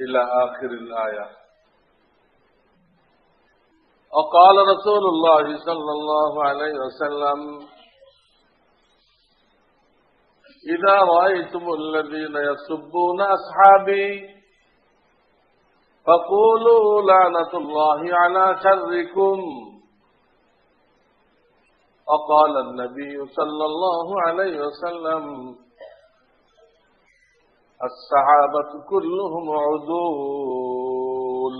إلى آخر الآية. وقال رسول الله صلى الله عليه وسلم إذا رأيتم الذين يسبون أصحابي فقولوا لعنة الله على شركم. وقال النبي صلى الله عليه وسلم الصحابة كلهم عدول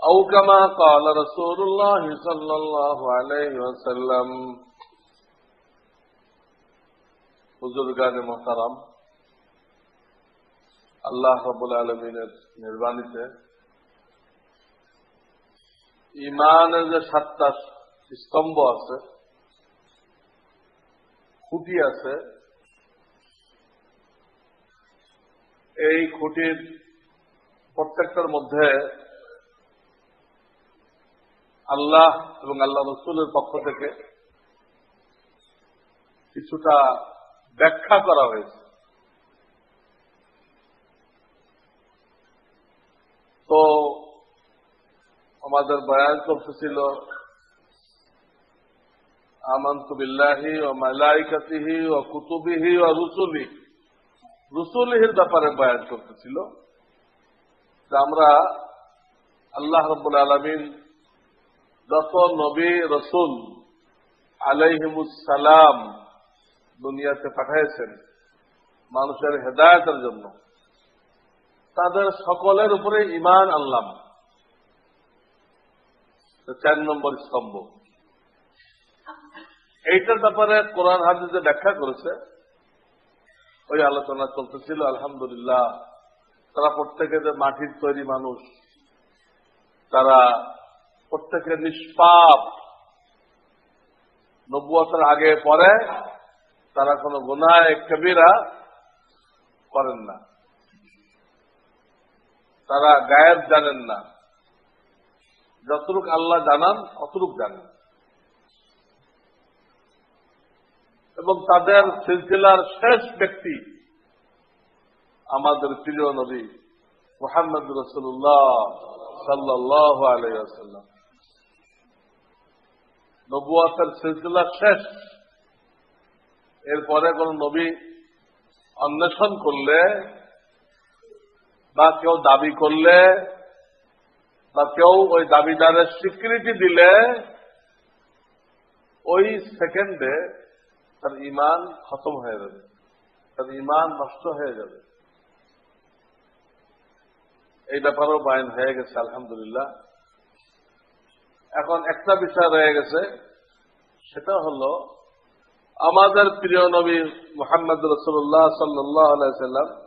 أو كما قال رسول الله صلى الله عليه وسلم বুজুর্গান মোহতারাম আল্লাহ রবুল আলমিনের নির্বাণীতে ইমানের যে সাতটা স্তম্ভ আছে খুঁটি আছে এই খুঁটির প্রত্যেকটার মধ্যে আল্লাহ এবং আল্লাহ রসুলের পক্ষ থেকে কিছুটা ব্যাখ্যা করা হয়েছে। তো আমাদের বয়ান করতেছিল আমন্ত বিল্লাহি ও মালাইকাতিহি ও কুতুবিহি ও রুসুলি রুসুলিহির ব্যাপারে বয়ান করতেছিল আমরা আল্লাহ রব্বুল আলমিন যত নবী, রসুল আলাইহিমুসালাম দুনিয়াতে পাঠাইছেন মানুষের হেদায়তের জন্য, তাদের সকলের উপরে ইমান আনলাম। চার নম্বর স্তম্ভ। এইটার ব্যাপারে কোরআন হাদিসে ব্যাখ্যা করেছে ওই আলোচনা চলতেছিল, আলহামদুলিল্লাহ। তারা প্রত্যেকে যে মাটির তৈরি মানুষ, তারা প্রত্যেকে নিষ্পাপ। নব্বতের আগে পরে তারা কোনো গুনায় কবিরা করেন না। তারা গায়েব জানেন না। যতটুক আল্লাহ জানান, অতটুক জানেন। এবং তাদের সিলসিলার শেষ ব্যক্তি আমাদের প্রিয় নবী মোহাম্মদ রসুল্লাহ সাল্লাহ আলাইসাল্লাম নবুয়াতের সিলসিলা শেষ। এরপরে কোন নবী অন্বেষণ করলে বা কেউ দাবি করলে বা কেউ ওই দাবিদারের স্বীকৃতি দিলে, ওই সেকেন্ডে তার ইমান খতম হয়ে যাবে। তার ইমান নষ্ট হয়ে যাবে। এই ব্যাপারেও বায়ন হয়ে গেছে, আলহামদুলিল্লাহ। এখন একটা বিষয় রয়ে গেছে, সেটা হলো, আমাদের প্রিয় নবী মোহাম্মদ রসুল্লাহ সাল্লাম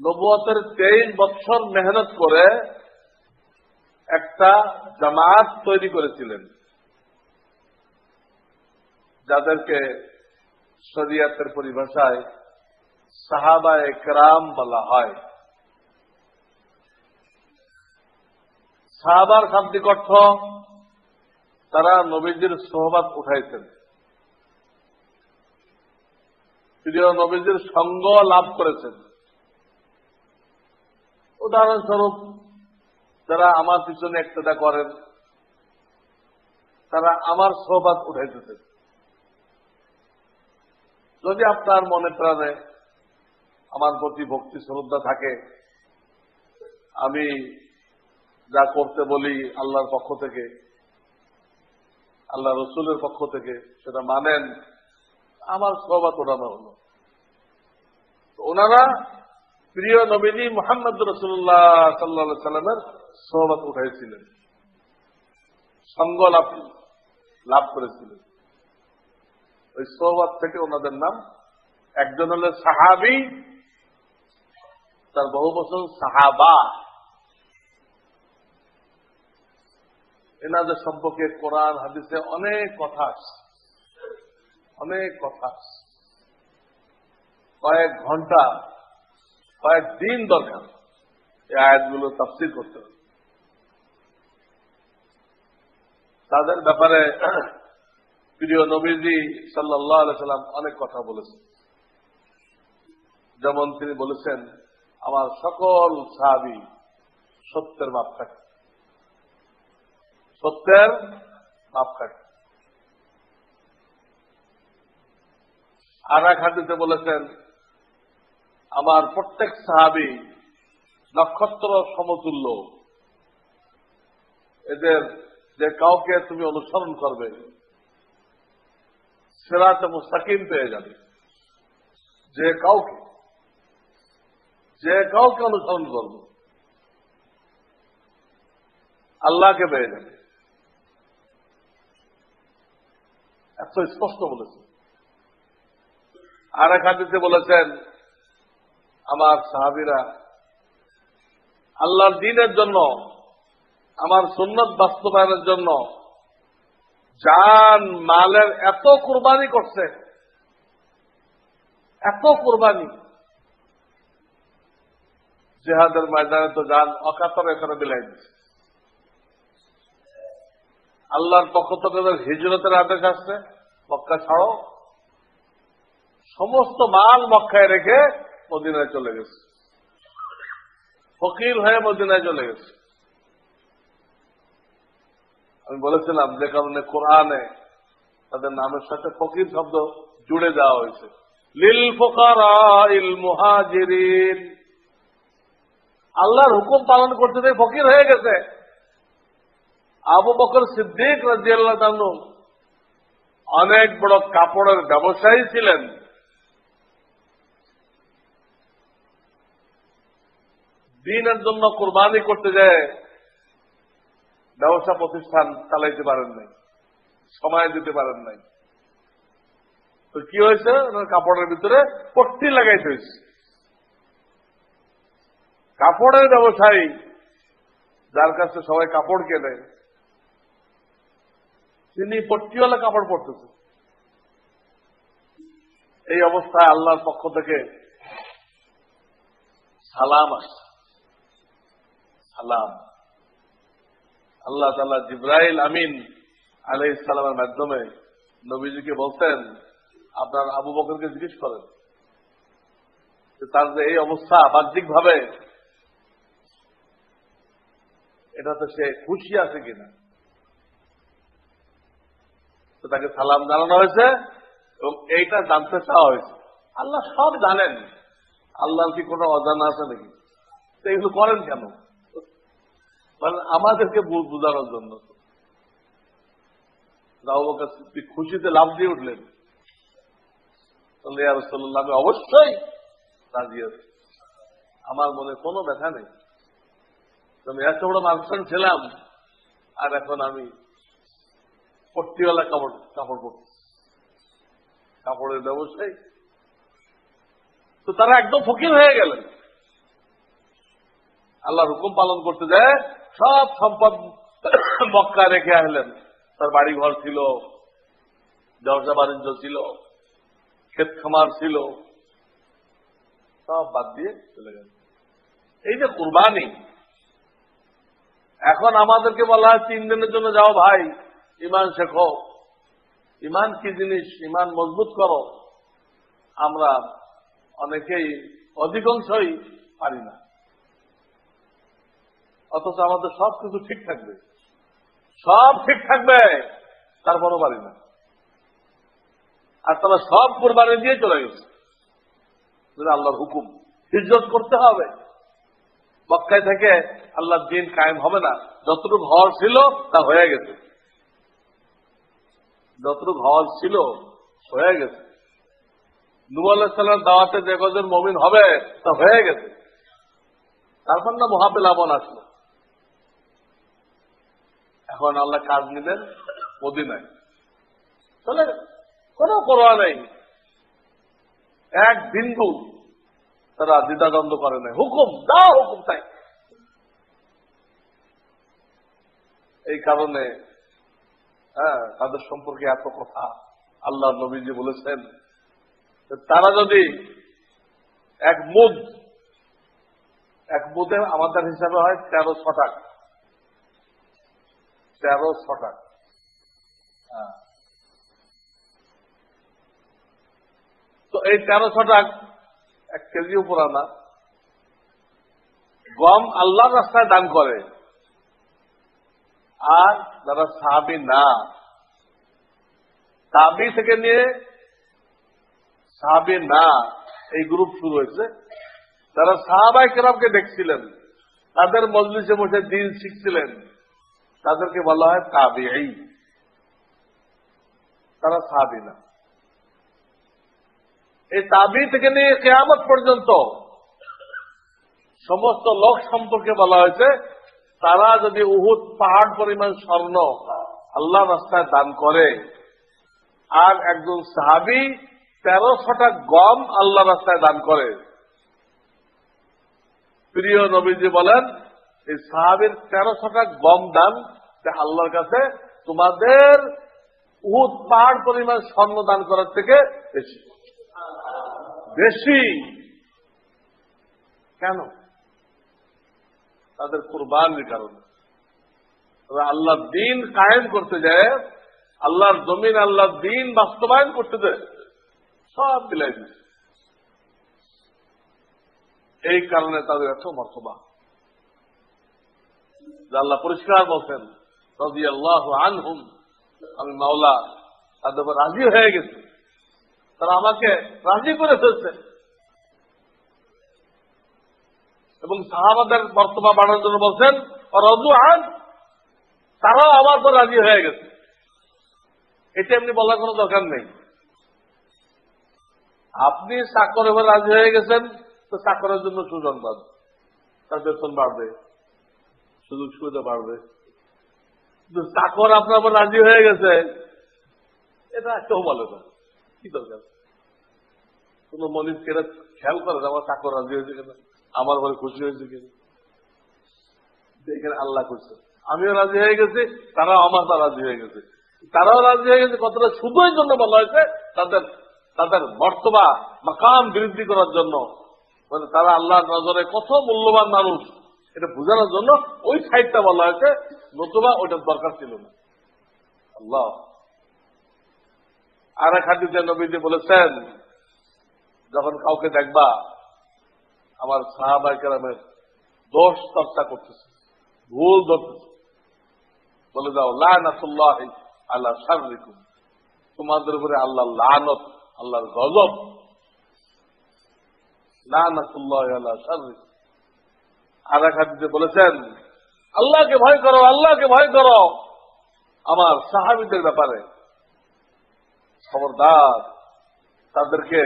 নবুয়তের তেইশ বছর মেহনত করে একটা জামাত তৈরি করেছিলেন। যাদেরকে শরিয়াতের পরিভাষায় সাহাবা একরাম বলা হয়। সাহাবার শাব্দিক অর্থ, তারা নবীজির সোহবাদ উঠাইছেন প্রিয় নবীজির সঙ্গ লাভ করেছেন। উদাহরণস্বরূপ, যারা আমার পিছনে একটা করেন, তারা আমার সোহবাদ উঠাইতেছেন। যদি আপনার মনে প্রাণে আমার প্রতি ভক্তি শ্রদ্ধা থাকে, আমি যা করতে বলি আল্লাহর পক্ষ থেকে, আল্লাহ রসুলের পক্ষ থেকে, সেটা মানেন, আমার সবাত ওঠানো হলো। ওনারা প্রিয় নবীজি মোহাম্মদ রসুল্লাহ সাল্লা সাল্লামের সহবাত উঠাইছিলেন। সঙ্গ লাভ লাভ করেছিলেন। ওই সহবাত থেকে ওনাদের নাম। একজন হলেন সাহাবি, তার বহু বছর সাহাবা। এনাদের সম্পর্কে কোরআন, হাদিসে অনেক কথা আসছে অনেক কথা কয়েক ঘণ্টা, কয়েক দিন দরকার এই আয়াতগুলো তাফসির করতে। তাদের ব্যাপারে প্রিয় নবীজি সাল্লাহ সাল্লাম অনেক কথা বলেছেন। যেমন তিনি বলেছেন, আমার সকল সাহাবি সত্যের মাপকাঠি। সত্যের মাপকাঠি। আর এক হাদিতে বলেছেন, আমার প্রত্যেক সাহাবি নক্ষত্র সমতুল্য। এদের যে কাউকে তুমি অনুসরণ করবে সেরাতে মুস্তাকিম পেয়ে যাবে। যে কাউকে যে কাউকে অনুসরণ করবে, আল্লাহকে পেয়ে যাবে। এত স্পষ্ট বলেছে। আর এক হাদিসে বলেছেন, আমার সাহাবিরা, আল্লাহর দিনের জন্য, আমার সুন্নত বাস্তবায়নের জন্য জান, মালের এত কোরবানি করছে। এত কোরবানি। জেহাদের ময়দানে তো যান অকাতর এখানে বিলাই দিচ্ছে আল্লাহর পক্ষ থেকে হিজরতের আদেশ আসছে, মক্কা ছাড়ো। সমস্ত মাল মক্কায় রেখে মদিনায় চলে গেছে। ফকির হয়ে মদিনায় চলে গেছে। আমি বলেছিলাম যে কারণে কোরআনে তাদের নামের সাথে ফকির শব্দ জুড়ে দেওয়া হয়েছে। লিল ফোকারা ইল আল্লাহর হুকুম পালন করতে গিয়ে ফকির হয়ে গেছে। আবু বকর সিদ্দিক রাজিয়াল্লাহ তানু অনেক বড় কাপড়ের ব্যবসায়ী ছিলেন। দিনের জন্য কোরবানি করতে যায়। ব্যবসা প্রতিষ্ঠান চালাইতে পারেন নাই, সময় দিতে পারেন নাই। তো কি হয়েছে? ওনার কাপড়ের ভিতরে পট্টি লাগাইতে হয়েছে। কাপড়ের ব্যবসায়ী, যার কাছে সবাই কাপড় কেনে, তিনি পট্টিওয়ালা কাপড় পরতেছে। এই অবস্থায় আল্লাহর পক্ষ থেকে সালাম আসছে। সালাম। আল্লাহ তালা জিব্রাইল আমিন আলহ ইসলামের মাধ্যমে নবীজিকে বলতেন, আপনার আবু বকরকে জিজ্ঞেস করেন তার যে এই অবস্থা বাহ্যিক ভাবে এটাতে সে খুশি আছে কিনা? তো তাকে সালাম জানানো হয়েছে এবং এইটা জানতে চাওয়া হয়েছে। আল্লাহ সব জানেন। আল্লাহর কি কোনো অজানা আছে নাকি? তো এগুলো করেন কেন? মানে আমাদেরকে বোঝানোর জন্য খুশিতে লাভ দিয়ে উঠলেন। আমি অবশ্যই রাজি আছি। আমার মনে কোনো ব্যথা নেই। আমি এত বড় মানুষজন ছিলাম আর এখন আমি পট্টিওয়ালা কাপড় কাপড় পরছি। কাপড়ের ব্যবসায়ী। তো তারা একদম ফকির হয়ে গেলেন। আল্লাহর হুকুম পালন করতে যায় সব সম্পদ মক্কা রেখে আসলেন তার বাড়ি ঘর ছিল ব্যবসা বাণিজ্য ছিল ক্ষেত খামার ছিল, সব বাদ দিয়ে চলে গেল এই যে কুরবানি, এখন আমাদেরকে বলা হয় তিন দিনের জন্য যাও ভাই, ইমান শেখো। ইমান কি জিনিস? ইমান মজবুত করো। আমরা অনেকেই অধিকাংশই পারি না। অথচ আমাদের সব কিছু ঠিক থাকবে। সব ঠিক থাকবে, তারপরও পারি না। আর তারা সব কোরবানি দিয়ে চলে গেছে। আল্লাহর হুকুম। হিজরত করতে হবে। মক্কায় থেকে আল্লাহর দিন কায়েম হবে না। যতটুকু হওয়ার ছিল, তা হয়ে গেছে। যতটুকু হওয়ার ছিল, হয়ে গেছে। নূর দাওয়াতে যে কজন মমিন হবে, তা হয়ে গেছে। তারপর না মহাপেলাবন আসলো। এখন আল্লাহ কাজ নিলেন মদিনায়। গেল। কোনো পরোয়া নেই। এক বিন্দু তারা দ্বিধাদ্বন্দ্ব করে নাই। হুকুম দাও হুকুম তাই। এই কারণে হ্যাঁ তাদের সম্পর্কে এত কথা আল্লাহ নবীজি বলেছেন তারা যদি এক মুদ, এক মুদে আমাদের হিসাবে হয় তেরো ছটাক তেরো হ্যাঁ তো এই তেরো ছটাক এক কেজিও পুরানা গম আল্লাহর রাস্তায় দান করে। আর যারা সাহাবি না, সাহাবি থেকে নিয়ে সাহাবি না, এই গ্রুপ শুরু হয়েছে। তারা সাহাবাই কেরামকে দেখছিলেন, তাদের মজলিসে বসে দিন শিখছিলেন। তাদেরকে বলা হয় তাবি তারা সাহাবি না। এই তাবি থেকে নিয়ে কেয়ামত পর্যন্ত সমস্ত লোক সম্পর্কে বলা হয়েছে, তারা যদি উহুদ পাহাড় পরিমাণ স্বর্ণ আল্লাহ রাস্তায় দান করে, আর একজন সাহাবি তেরোশটা গম আল্লাহ রাস্তায় দান করে। প্রিয় নবীজি বলেন এই সাহাবির তেরোশটা গম দান আল্লাহর কাছে তোমাদের উহুদ পাহাড় পরিমাণ স্বর্ণ দান করার থেকে বেশি। বেশি। কেন? তাদের কোরবানির কারণে। আল্লাহ দিন কায়েম করতে যায়, আল্লাহর জমিন আল্লাহ দিন বাস্তবায়ন করতে দেয় সব মিলাই দিচ্ছে। এই কারণে তাদের এত মর্তবা। আল্লাহ পরিষ্কার বলছেন রবি আল্লাহ আনহুম, আমি মাওলা, তাদের রাজি হয়ে গেছে। তারা আমাকে রাজি করে ফেলছে। এবং সাহাবাদের বর্তমা বাড়ানোর জন্য বলছেন রজু আন তারাও আমার পর রাজি হয়ে গেছে। এটা এমনি বলার কোনো দরকার নেই। আপনি চাকর এবার রাজি হয়ে গেছেন, তো চাকরের জন্য সুসংবাদ। তার বেতন বাড়বে। সুযোগ সুবিধা বাড়বে কিন্তু চাকর আপনার আবার রাজি হয়ে গেছে। এটা কেউ বলে না কি দরকার? কোন মনির কেরা খেয়াল করে আমার চাকর রাজি হয়েছে কিনা? আমার ঘরে খুশি হয়েছে কিনা? দেখেন আল্লাহ করছে। আমিও রাজি হয়ে গেছি, তারাও আমার তা রাজি হয়ে গেছে। তারাও রাজি হয়ে গেছে, কতটা শুধুই জন্য বলা হয়েছে, তাদের তাদের বর্তবা মাকাম বৃদ্ধি করার জন্য। মানে তারা আল্লাহর নজরে কত মূল্যবান মানুষ। এটা বোঝানোর জন্য ওই সাইডটা বলা হয়েছে, নতুবা ওইটার দরকার ছিল না। আল্লাহ। আর এক হাদিসে নবীজি বলেছেন, যখন কাউকে দেখবা, আমার সাহাবাই কেরামের দোষ চর্চা করতেছে, ভুল ধরতেছে, বলে দাও লানাতুল্লাহ আল্লাহ সারিকুম তোমাদের উপরে আল্লাহ লানত, আল্লাহর গজব। লানাতুল্লাহ আল্লাহ সারিকুম আর এক বলেছেন আল্লাহকে ভয় করো আল্লাহকে ভয় করো। আমার সাহাবিদের ব্যাপারে খবরদার তাদেরকে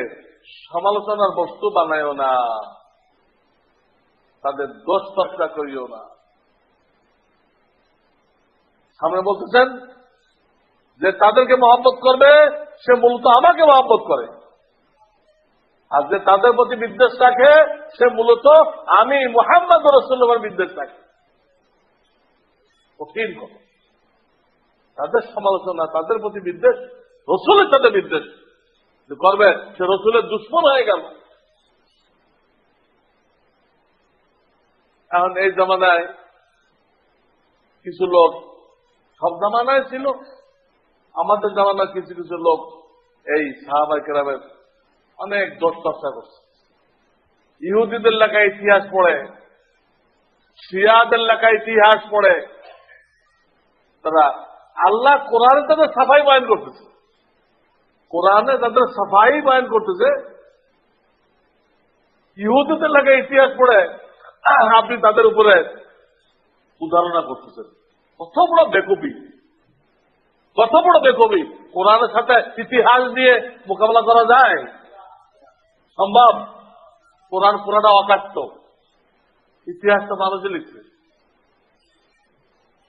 সমালোচনার বস্তু বানায়ও না তাদের দোষ চর্চা করিও না। সামনে বলতেছেন যে তাদেরকে মহব্বত করবে সে মূলত আমাকে মহব্বত করে। আর যে তাদের প্রতি বিদ্বেষ রাখে সে মূলত আমি মোহাম্মদ রসুল্লার বিদ্বেষ রাখি কঠিন কথা তাদের সমালোচনা, তাদের প্রতি বিদ্বেষ, রসুলের সাথে বিদ্বেষ। করবে, সে রসুলের দুশ্মন হয়ে গেল। এখন এই জামানায় কিছু লোক, সব জামানায় ছিল। আমাদের জামানায় কিছু কিছু লোক এই সাহাবাই কেরামের অনেক দোষ চর্চা করছে ইহুদিদের লেখায় ইতিহাস পড়ে, শিয়াদের লেখায় ইতিহাস পড়ে। তারা আল্লাহ কোরআনে তাদের সাফাই বয়ান করতেছে। কোরআনে তাদের সাফাই বয়ান করতেছে। ইহুদিদের লাগে ইতিহাস পড়ে, আপনি তাদের উপরে উদাহরণা করতেছেন। কত বড় বেকবি। কত বড় বেকবি। কোরআনের সাথে ইতিহাস দিয়ে মোকাবেলা করা যায়? সম্ভব? কোরআন পুরাটা অকাট্য। ইতিহাসটা মানুষে লিখছে।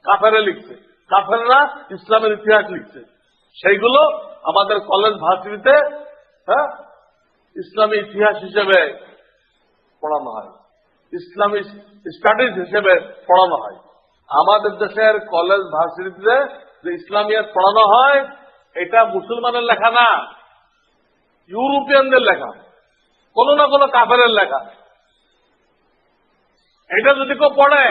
কাফেরে লিখছে। কাফেররা ইসলামের ইতিহাস লিখছে। সেইগুলো আমাদের কলেজ ভার্সিটিতে হ্যাঁ ইসলামী ইতিহাস হিসেবে পড়ানো হয়। ইসলামী স্টাডিজ হিসেবে পড়ানো হয়। আমাদের দেশের কলেজ ভার্সিটিতে যে ইসলামিয়াত পড়ানো হয়, এটা মুসলমানের লেখা না, ইউরোপিয়ানদের লেখা। কোনো না কোনো কাফেরের লেখা। এটা যদি কেউ পড়ে,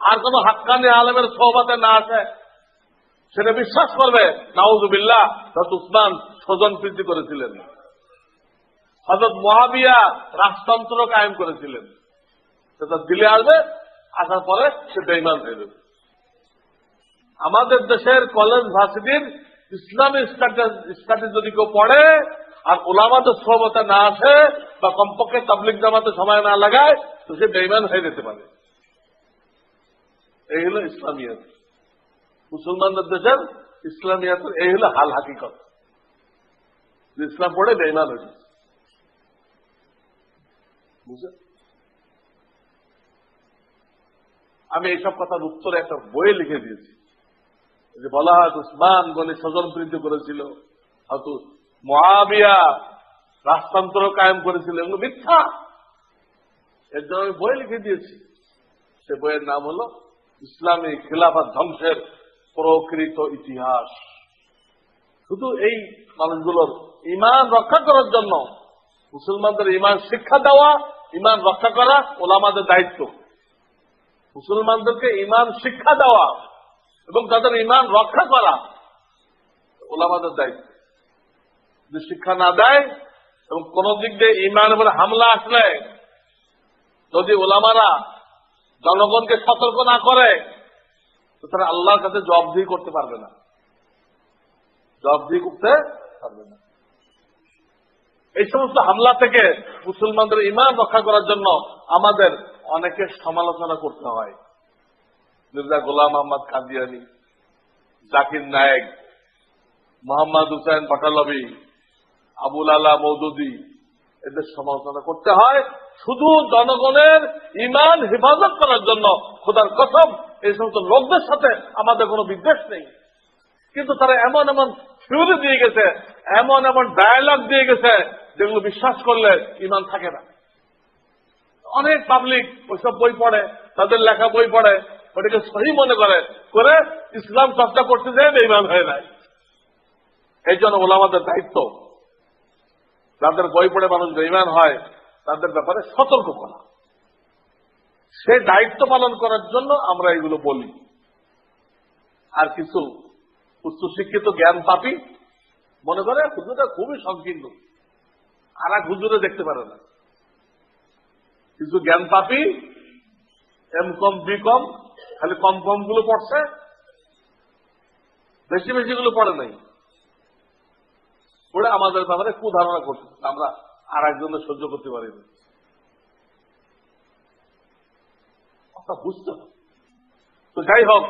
আর কোন হাক্কানি আলমের সহবাতে না আছে সেটা বিশ্বাস করবে, নাউজুবিল্লাহ হজরত উসমান স্বজন প্রীতি করেছিলেন। হজরত মহাবিয়া রাজতন্ত্র কায়েম করেছিলেন। সেটা দিলে আসবে, আসার পরে সে বেইমান হয়ে যাবে। আমাদের দেশের কলেজ, ভার্সিটির ইসলামী স্টাডি যদি কেউ পড়ে আর ওলামাদের সহবতে না আসে বা কমপক্ষে তাবলিক জামাতে সময় না লাগায়, তো সে বেইমান হয়ে যেতে পারে। এই হলো ইসলামিয়াত। মুসলমানদের দেশের ইসলামিয়াতের এই হলো হাল হাকিকত। ইসলাম পড়ে বেইমান হয়ে আমি এইসব কথার উত্তরে একটা বইয়ে লিখে দিয়েছি। যে বলা হয় উসমান বলে স্বজন প্রীতি করেছিল, হয়তো মহাবিয়া রাজতন্ত্র কায়েম করেছিল এগুলো মিথ্যা। এর জন্য আমি বই লিখে দিয়েছি। সে বইয়ের নাম হলো ইসলামী খিলাফত ধ্বংসের প্রকৃত ইতিহাস। শুধু এই মানুষগুলোর ইমান রক্ষা করার জন্য, মুসলমানদের ইমান শিক্ষা দেওয়া, ইমান রক্ষা করা ওলামাদের দায়িত্ব। মুসলমানদেরকে ইমান শিক্ষা দেওয়া এবং তাদের ইমান রক্ষা করা ওলামাদের দায়িত্ব। যদি শিক্ষা না দেয় এবং কোন দিক দিয়ে ইমান উপরে হামলা আসলে যদি ওলামারা জনগণকে সতর্ক না করে, তো তারা আল্লাহর কাছে জবাবদিহি করতে পারবে না। জবাবদিহি করতে পারবে না। এই সমস্ত হামলা থেকে মুসলমানদের ইমান রক্ষা করার জন্য আমাদের অনেকের সমালোচনা করতে হয়। মির্জা গোলাম আহমদ কাদিয়ানি, জাকির নায়েক, মোহাম্মদ হুসেন পাটালবি আবুল আলা মৌদুদি। এদের সমালোচনা করতে হয় শুধু জনগণের ইমান হেফাজত করার জন্য, খোদার কসম, এই সমস্ত লোকদের সাথে আমাদের কোনো বিদ্বেষ নেই। কিন্তু তারা এমন এমন থিওরি দিয়ে গেছে, এমন এমন ডায়ালগ দিয়ে গেছে, যেগুলো বিশ্বাস করলে ইমান থাকে না। অনেক পাবলিক ওইসব বই পড়ে, তাদের লেখা বই পড়ে, ওটাকে সহি মনে করে করে ইসলাম চর্চা করতে যায় বেইমান হয়ে যায় এই জন্য ওলামাদের দায়িত্ব যাদের বই পড়ে মানুষ বেইমান হয়, তাদের ব্যাপারে সতর্ক করা সে দায়িত্ব পালন করার জন্য আমরা এগুলো বলি। আর কিছু উচ্চশিক্ষিত জ্ঞান পাপি মনে করে হুজুরটা খুবই সংকীর্ণ। আর এক হুজুরে দেখতে পারে না। কিছু জ্ঞান পাপি, এম কম, বি কম, খালি কম কমগুলো পড়ছে, বেশি বেশি গুলো পড়ে নাই। পড়ে আমাদের ব্যাপারে কুধারণা করছে। আমরা আর একজনের সহ্য করতে পারি না বুঝতে তো যাই হোক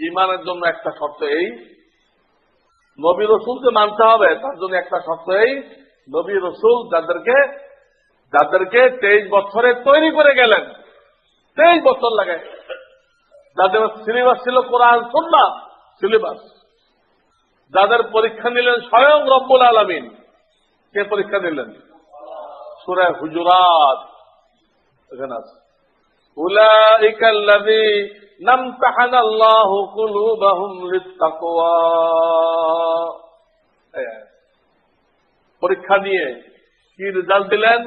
ইমানের জন্য একটা শর্ত এই, নবী রসুলকে মানতে হবে, তার জন্য একটা শর্ত এই, নবী রসুল যাদেরকে যাদেরকে তেইশ বছরে তৈরি করে গেলেন, তেইশ বছর লাগে। যাদের সিলেবাস ছিল কোরআন সন্না সিলেবাস। যাদের পরীক্ষা নিলেন স্বয়ং রব্বুল আলমিন কে পরীক্ষা নিলেন সুরায় হুজুরাত এখানে আছে أولئك الذين امتحن الله قلوبهم للتقوى পরীক্ষা নিয়ে কি রেজাল্ট দিলেন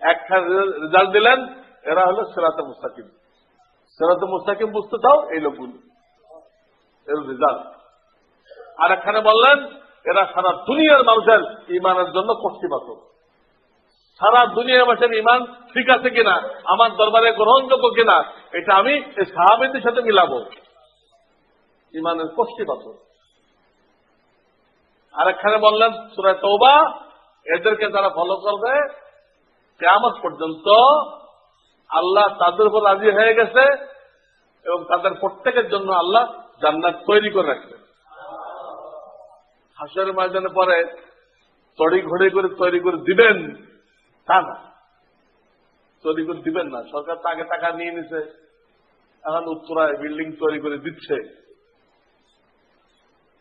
একটা রেজাল্ট দিলেন এরা হলো সেরাতে মুস্তাকিম সেরাতে মুস্তাকিম বুঝতে চাও এই লোকগুলো এর রেজাল্ট আর এখানে বললেন, এরা সারা দুনিয়ার মানুষের ইমানের জন্য কষ্টিপাত সারা দুনিয়ার মানুষের ইমান ঠিক আছে কিনা, আমার দরবারে গ্রহণযোগ্য কিনা, এটা আমি এই সাহাবিদের সাথে মিলাবো। ইমানের কষ্টিপাত আর এখানে বললেন সুরায় তৌবা এদেরকে যারা ফলো করবে কেমন পর্যন্ত আল্লাহ তাদের উপর রাজি হয়ে গেছে এবং তাদের প্রত্যেকের জন্য আল্লাহ জান্নাত তৈরি করে রাখছে। হাসের ময়দানে পরে তড়ি ঘড়ি করে তৈরি করে দিবেন? তা না। তৈরি করে দিবেন না। সরকার তাকে টাকা নিয়ে নিছে। এখন উত্তরায় বিল্ডিং তৈরি করে দিচ্ছে।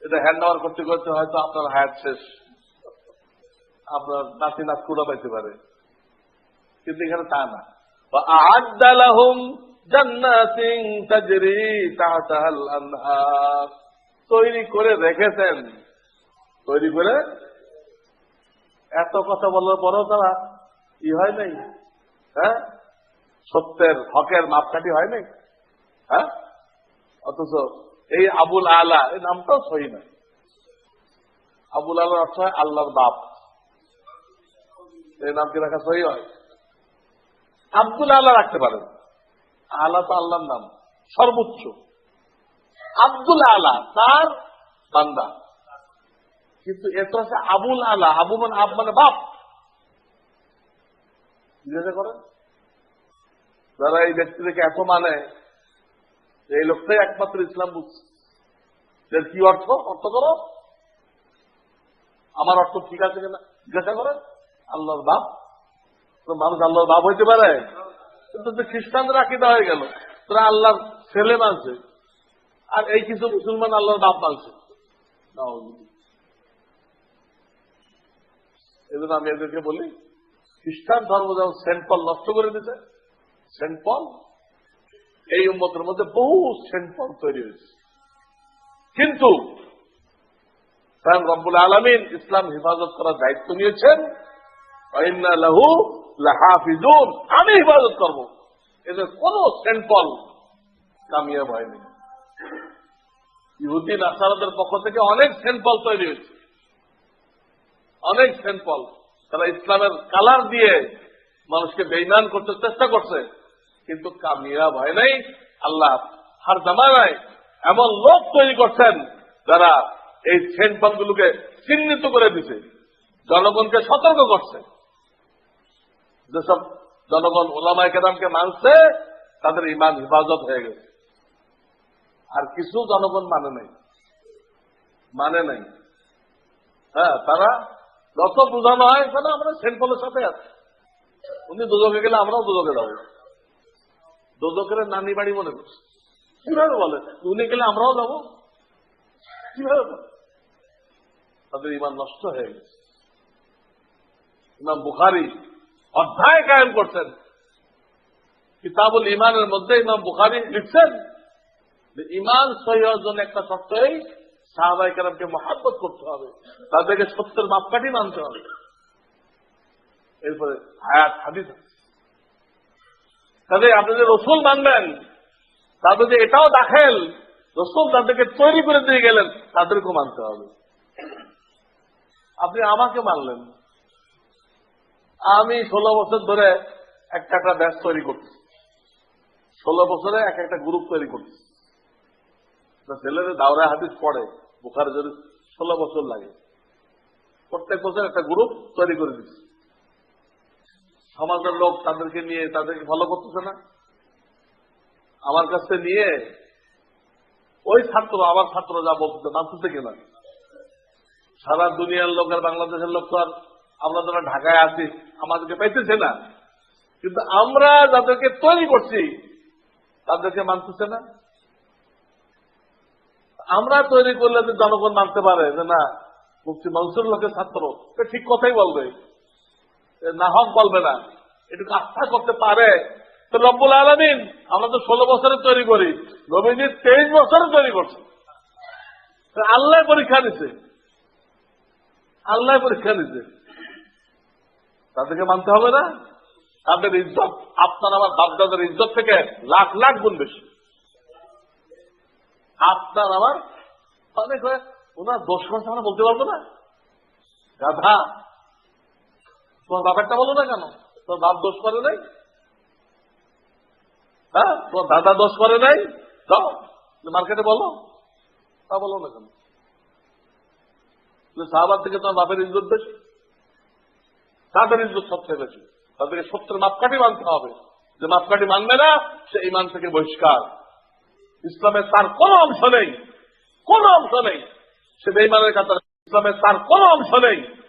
এটা হ্যান্ড ওভার করতে করতে হয়তো আপনার হায়ার শেষ। আপনার নাতি নাচ কুড়া পাইতে পারে। কিন্তু এখানে তা না। তৈরি করে রেখেছেন। তৈরি করে এত কথা বলার পরেও তারা ই হয় নাই হ্যাঁ? সত্যের হকের মাপকাঠি হয় নাই হ্যাঁ? অথচ এই আবুল আলা, এই নামটাও সহি না আবুল আলার অর্থ হয় আল্লাহর বাপ। এই নামকে রাখা সহি হয়? আব্দুল আল্লাহ রাখতে পারেন। আলা তো আল্লাহর নাম, সর্বোচ্চ। আব্দুল আলা, তার বান্দা। কিন্তু এত আছে আবুল আলা, আবু মানে আব মানে বাপ। জিজ্ঞাসা করেন? যারা এই ব্যক্তিদেরকে এত মানে এই লোকটাই একমাত্র ইসলাম বুঝছে। কি অর্থ? অর্থ করো আমার অর্থ ঠিক আছে কিনা? জিজ্ঞাসা করেন? আল্লাহর বাপ। তো মানুষ আল্লাহর বাপ হইতে পারে? কিন্তু খ্রিস্টানদের আকিদা হয়ে গেল। তোরা আল্লাহর ছেলে মানছে। আর এই কিছু মুসলমান আল্লাহর বাপ মানছে। এই জন্য আমি এদেরকে বলি, খ্রিস্টান ধর্ম যেমন সেন্ট পল নষ্ট করে দিতে সেন্ট পল, এই উম্মতের মধ্যে বহু সেন্ট পল তৈরি হয়েছে। কিন্তু রব্বুল আলমিন ইসলাম হেফাজত করার দায়িত্ব নিয়েছেন লাহু লাহাফিজুন, আমি হেফাজত করব। এদের কোন সেন্ট পল কামিয়াব হয়নি। ইহুদি নাসারাদের পক্ষ থেকে অনেক সেন্ট পল তৈরি হয়েছে। অনেক সেন্ট তারা ইসলামের কালার দিয়ে মানুষকে বেইমান করতে চেষ্টা করছে। কিন্তু কামিয়াব হয় নাই, আল্লাহ হার জামানায় এমন লোক তৈরি করছেন যারা এই সেন্ট পলগুলোকে চিহ্নিত করে দিছে। জনগণকে সতর্ক করছে। যেসব জনগণ ওলামায় কেদামকে মানছে, তাদের ইমান হেফাজত হয়ে গেছে। আর কিছু জনগণ মানে নাই। মানে নাই। হ্যাঁ তারা যত বোঝানো হয় কেন আমরা সেন্টপলের সাথে আছি। উনি দুজকে গেলে আমরাও দুজকে যাব। দুজকের নানি বাড়ি মনে করছি কীভাবে বলে? উনি গেলে আমরাও যাব। কীভাবে? তাদের ইমান নষ্ট হয়ে গেছে। ইমাম বুখারি অধ্যায় কায়েম করছেন। কিতাবুল ইমানের মধ্যে ইমাম বুখারি লিখছেন ইমান সহি একটা শর্তই সাহাবাই মহাব্বত করতে হবে। তাদেরকে সত্যের মাপকাঠি মানতে হবে। এরপরে হায়াত হাদিস তাহলে আপনি যে রসুল মানবেন, তাদের যে এটাও দাখেল, রসুল তাদেরকে তৈরি করে দিয়ে গেলেন, তাদেরকেও মানতে হবে। আপনি আমাকে মানলেন। আমি ষোলো বছর ধরে একটা একটা ব্যাচ তৈরি করছি ষোলো বছরে এক একটা গ্রুপ তৈরি করছি তো ছেলেদের দাওরা হাদিস পড়ে বুখার যদি ষোলো বছর লাগে। প্রত্যেক বছর একটা গ্রুপ তৈরি করে দিচ্ছি। সমাজের লোক তাদেরকে নিয়ে তাদেরকে ফলো করতেছে না। আমার কাছে নিয়ে ওই ছাত্র, আমার ছাত্র যা বলতেছে, মানতেছে কিনা? সারা দুনিয়ার লোক আর বাংলাদেশের লোক তো আর আমরা যারা ঢাকায় আছি, আমাদেরকে পাইতেছে না। কিন্তু আমরা যাদেরকে তৈরি করছি, তাদেরকে মানতেছে না। আমরা তৈরি করলে যে জনগণ মানতে পারে যে না, মুফতি মনসুর লোকের ছাত্র ঠিক কথাই বলবে। না হক বলবে না। এটুকু আস্থা করতে পারে। তো রব্বুল আলমিন, আমরা তো ষোলো বছরে তৈরি করি রবিজি তেইশ বছরে তৈরি করছে। আল্লাহ পরীক্ষা নিছে আল্লাহ পরীক্ষা নিছে তাদেরকে মানতে হবে না। তাদের ইজ্জত, আপনার আমার বাপদাদের ইজ্জত থেকে লাখ লাখ গুণ বেশি। আপনার আমার অনেক ওনার দোষ করছে আমরা বলতে পারব না? গাধা তোমার বাপেরটা বলো না কেন? তোর বাপ দোষ করে নাই? হ্যাঁ? তোমার দাদা দোষ করে নাই? যাও মার্কেটে বলো। তা বলো না কেন? সাহাবার থেকে তোমার বাপের ইজ্জত বেশি? তাদের ইজ্জত সবচেয়ে বেশি। তাদেরকে সত্যের মাপকাঠি মানতে হবে। যে মাপকাঠি মানবে না, সে ইমান থেকে বহিষ্কার। ইসলামের তার কোন অংশ নেই। কোন অংশ নেই। সে বেইমানের কাতারে ইসলামের তার কোন অংশ নেই।